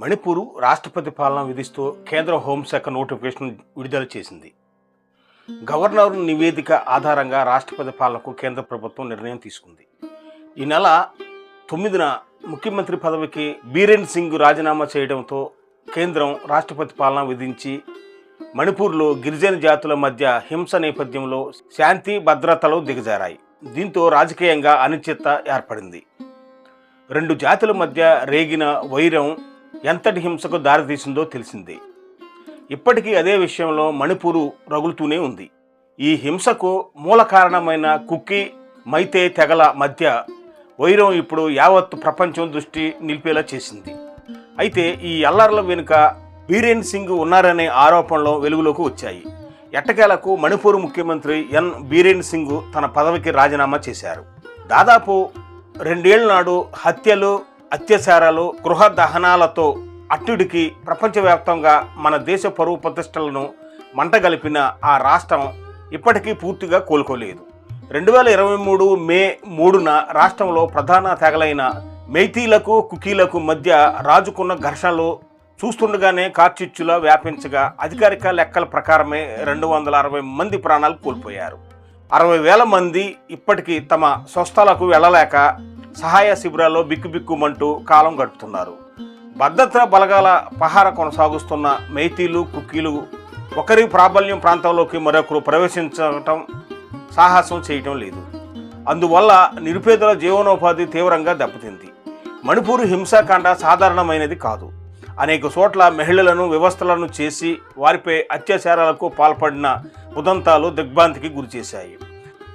మణిపూర్ రాష్ట్రపతి పాలన విధిస్తూ కేంద్ర హోంశాఖ నోటిఫికేషన్ విడుదల చేసింది. గవర్నర్ నివేదిక ఆధారంగా రాష్ట్రపతి పాలనకు కేంద్ర ప్రభుత్వం నిర్ణయం తీసుకుంది. ఈ నెల తొమ్మిదిన ముఖ్యమంత్రి పదవికి బీరేన్ సింగ్ రాజీనామా చేయడంతో కేంద్రం రాష్ట్రపతి పాలన విధించి మణిపూర్లో గిరిజన జాతుల మధ్య హింస నేపథ్యంలో శాంతి భద్రతలు దిగజారాయి. దీంతో రాజకీయంగా అనిశ్చిత ఏర్పడింది. రెండు జాతుల మధ్య రేగిన వైరం ఎంతటి హింసకు దారితీసిందో తెలిసిందే. ఇప్పటికీ అదే విషయంలో మణిపూరు రగులుతూనే ఉంది. ఈ హింసకు మూల కారణమైన కుక్కీ మైతే తెగల మధ్య వైరం ఇప్పుడు యావత్ ప్రపంచం దృష్టి నిలిపేలా చేసింది. అయితే ఈ అల్లర్ల వెనుక బీరేన్ సింగ్ ఉన్నారనే ఆరోపణలు వెలుగులోకి వచ్చాయి. ఎట్టకేలకు మణిపూర్ ముఖ్యమంత్రి ఎన్ బీరేన్ సింగ్ తన పదవికి రాజీనామా చేశారు. దాదాపు రెండేళ్ళ నాడు హత్యలు అత్యాచారాలు గృహ దహనాలతో అట్టుడికి ప్రపంచవ్యాప్తంగా మన దేశ పరువు ప్రతిష్టలను మంటగలిపిన ఆ రాష్ట్రం ఇప్పటికీ పూర్తిగా కోలుకోలేదు. రెండు వేల ఇరవై మూడు మే మూడున రాష్ట్రంలో ప్రధాన తెగలైన మైతీలకు కుకీలకు మధ్య రాజుకున్న ఘర్షణలు చూస్తుండగానే కార్చిచ్చులా వ్యాపించగా అధికారిక లెక్కల ప్రకారమే రెండు వందల అరవై మంది ప్రాణాలు కోల్పోయారు. అరవై వేల మంది ఇప్పటికీ తమ స్వస్థలకు వెళ్ళలేక సహాయ శిబిరాల్లో బిక్కుబిక్కుమంటూ కాలం గడుపుతున్నారు. భద్రతా బలగాల పహార కొనసాగుస్తున్న మైతీలు కుక్కీలు ఒకరి ప్రాబల్యం ప్రాంతంలోకి మరొకరు ప్రవేశించటం సాహసం చేయటం లేదు. అందువల్ల నిరుపేదల జీవనోపాధి తీవ్రంగా దెబ్బతింది. మణిపూర్ హింసాకాండ సాధారణమైనది కాదు. అనేక చోట్ల మహిళలను వ్యవస్థలను చేసి వారిపై అత్యాచారాలకు పాల్పడిన ఉదంతాలు దిగ్భ్రాంతికి గురిచేశాయి.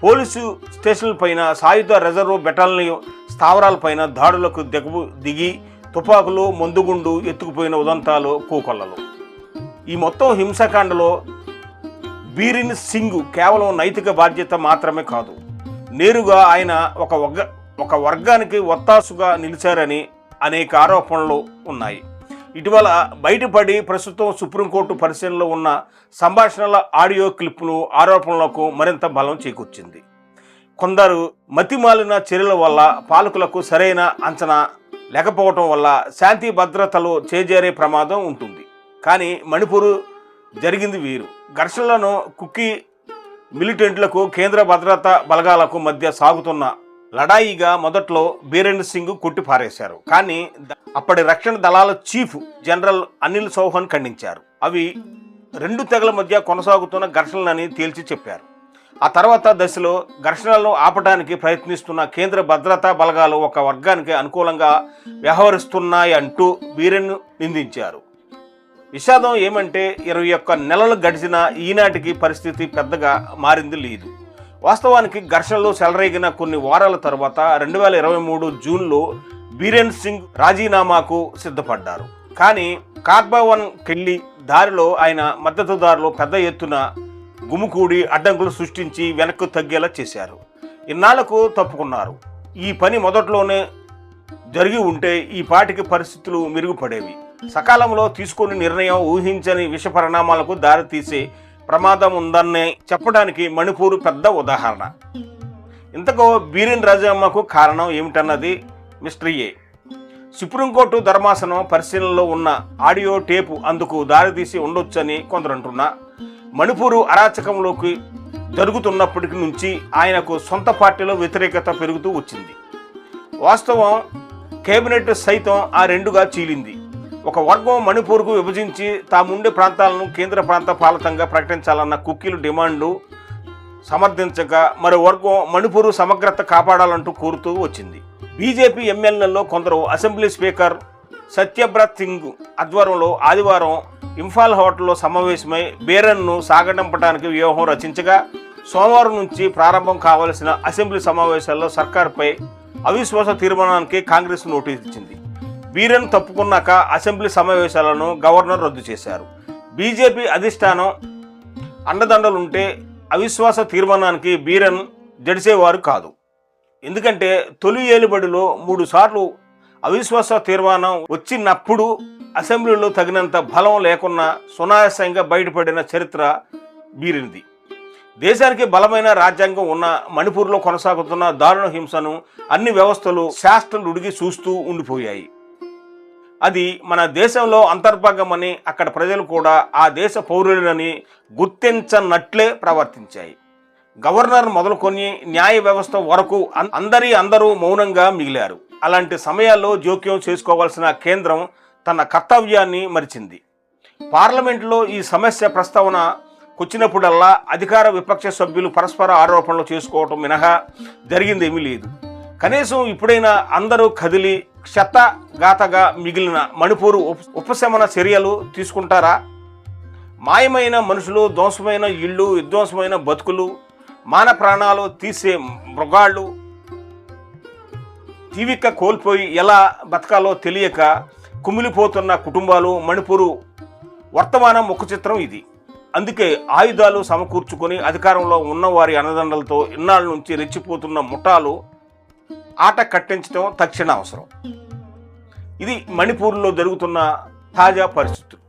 పోలీసు స్టేషన్లపైన సాయుధ రిజర్వ్ బెటాలియన్ స్థావరాలపైన దాడులకు దిగు దిగి తుపాకులు మందుగుండు ఎత్తుకుపోయిన ఉదంతాలు కూకొల్లలు. ఈ మొత్తం హింసాకాండలో బీరిన్ సింగ్ కేవలం నైతిక బాధ్యత మాత్రమే కాదు నేరుగా ఆయన ఒక వర్గ ఒక వర్గానికి ఒత్తాసుగా నిలిచారని అనేక ఆరోపణలు ఉన్నాయి. ఇటీవల బయటపడి ప్రస్తుతం సుప్రీంకోర్టు పరిశీలనలో ఉన్న సంభాషణల ఆడియో క్లిప్ను ఆరోపణలకు మరింత బలం చేకూర్చింది. కొందరు మతిమాలిన చర్యల వల్ల పాలకులకు సరైన అంచనా లేకపోవటం వల్ల శాంతి భద్రతలు చేజేరే ప్రమాదం ఉంటుంది. కానీ మణిపూర్ జరిగింది వీరు. ఘర్షణలను కుక్కీ మిలిటెంట్లకు కేంద్ర భద్రతా బలగాలకు మధ్య సాగుతున్న లడాయిగా మొదట్లో బీరేంద్ర సింగ్ కొట్టి పారేశారు. కానీ ద- అప్పటి రక్షణ దళాల చీఫ్ జనరల్ అనిల్ చౌహాన్ ఖండించారు. అవి రెండు తెగల మధ్య కొనసాగుతున్న ఘర్షణలని తేల్చి చెప్పారు. ఆ తర్వాత దశలో ఘర్షణలను ఆపడానికి ప్రయత్నిస్తున్న కేంద్ర భద్రతా బలగాలు ఒక వర్గానికి అనుకూలంగా వ్యవహరిస్తున్నాయి అంటూ బీరెన్ నిందించారు. విషాదం ఏమంటే ఇరవై ఒక్క నెలలు గడిచిన ఈనాటికి పరిస్థితి పెద్దగా మారింది లేదు. వాస్తవానికి ఘర్షణలు చెలరేగిన కొన్ని వారాల తర్వాత రెండు వేల ఇరవై మూడు జూన్లో బీరేన్ సింగ్ రాజీనామాకు సిద్ధపడ్డారు. కానీ కార్బావన్ కెళ్ళి దారిలో ఆయన మద్దతుదారులు పెద్ద ఎత్తున గుమికూడి అడ్డంకులు సృష్టించి వెనక్కు తగ్గేలా చేశారు. ఇన్నాళ్ళకు తప్పుకున్నారు. ఈ పని మొదట్లోనే జరిగి ఉంటే ఈ పాటికి పరిస్థితులు మెరుగుపడేవి. సకాలంలో తీసుకుని నిర్ణయం ఊహించని విష పరిణామాలకు దారితీసే ప్రమాదం ఉందని చెప్పడానికి మణిపూర్ పెద్ద ఉదాహరణ. ఇంతకు బీరెన్ రాజమ్మకు కారణం ఏమిటన్నది మిస్టరీయే ఏ. సుప్రీంకోర్టు ధర్మాసనం పరిశీలనలో ఉన్న ఆడియో టేపు అందుకు దారితీసి ఉండొచ్చని కొందరు అంటున్నా మణిపూరు అరాచకంలోకి జరుగుతున్నప్పటికి నుంచి ఆయనకు సొంత పార్టీలో వ్యతిరేకత పెరుగుతూ వచ్చింది. వాస్తవం కేబినెట్ సైతం ఆ రెండుగా చీలింది. ఒక వర్గం మణిపూర్కు విభజించి తాముండే ప్రాంతాలను కేంద్ర ప్రాంత పాలితంగా ప్రకటించాలన్న కుక్కీలు డిమాండ్లు సమర్థించక మరో వర్గం మణిపూర్ సమగ్రత కాపాడాలంటూ కోరుతూ వచ్చింది. బీజేపీ ఎమ్మెల్యేలలో కొందరు అసెంబ్లీ స్పీకర్ సత్యబ్రత్ సింగ్ ఆధ్వర్యంలో ఆదివారం ఇంఫాల్ హోటల్లో సమావేశమై బేరన్ను సాగడంపడానికి వ్యూహం రచించగా సోమవారం నుంచి ప్రారంభం కావలసిన అసెంబ్లీ సమావేశాల్లో సర్కార్పై అవిశ్వాస తీర్మానానికి కాంగ్రెస్ నోటీస్ ఇచ్చింది. బీరెన్ తప్పుకున్నాక అసెంబ్లీ సమావేశాలను గవర్నర్ రద్దు చేశారు. బీజేపీ అధిష్టానం అండదండలుంటే అవిశ్వాస తీర్మానానికి బీరన్ జడిసేవారు కాదు. ఎందుకంటే తొలి ఏలుబడిలో మూడు సార్లు అవిశ్వాస తీర్మానం వచ్చినప్పుడు అసెంబ్లీలో తగినంత బలం లేకున్నా సునాయాసంగా బయటపడిన చరిత్ర బీరినిది దేశానికి బలమైన రాజ్యాంగం ఉన్న మణిపూర్లో కొనసాగుతున్న దారుణ హింసను అన్ని వ్యవస్థలు శాస్త్రలు ఉడిగి చూస్తూ ఉండిపోయాయి. అది మన దేశంలో అంతర్భాగమని అక్కడ ప్రజలు కూడా ఆ దేశ పౌరులని గుర్తించనట్లే ప్రవర్తించాయి. గవర్నర్ మొదలుకొని న్యాయ వ్యవస్థ వరకు అన్- అందరి అందరూ మౌనంగా మిగిలారు. అలాంటి సమయాల్లో జోక్యం చేసుకోవాల్సిన కేంద్రం తన కర్తవ్యాన్ని మరిచింది. పార్లమెంట్లో ఈ సమస్య ప్రస్తావన వచ్చినప్పుడల్లా అధికార విపక్ష సభ్యులు పరస్పర ఆరోపణలు చేసుకోవటం మినహా జరిగిందేమీ లేదు. కనీసం ఇప్పుడైనా అందరూ కదిలి క్షతగాతగా మిగిలిన మణిపూర్ ఉప- ఉపశమన చర్యలు తీసుకుంటారా? మాయమైన మనుషులు ధ్వంసమైన ఇళ్ళు విధ్వంసమైన బతుకులు మాన ప్రాణాలు తీసే మృగాళ్ళు జీవిక కోల్పోయి ఎలా బతకాలో తెలియక కుమిలిపోతున్న కుటుంబాలు మణిపూరు వర్తమాన ముఖ చిత్రం ఇది. అందుకే ఆయుధాలు సమకూర్చుకొని అధికారంలో ఉన్నవారి అన్నదండలతో ఇన్నాళ్ళ నుంచి రెచ్చిపోతున్న ముఠాలు ఆట కట్టించడం తక్షణ అవసరం. ఇది మణిపూర్లో జరుగుతున్న తాజా పరిస్థితులు.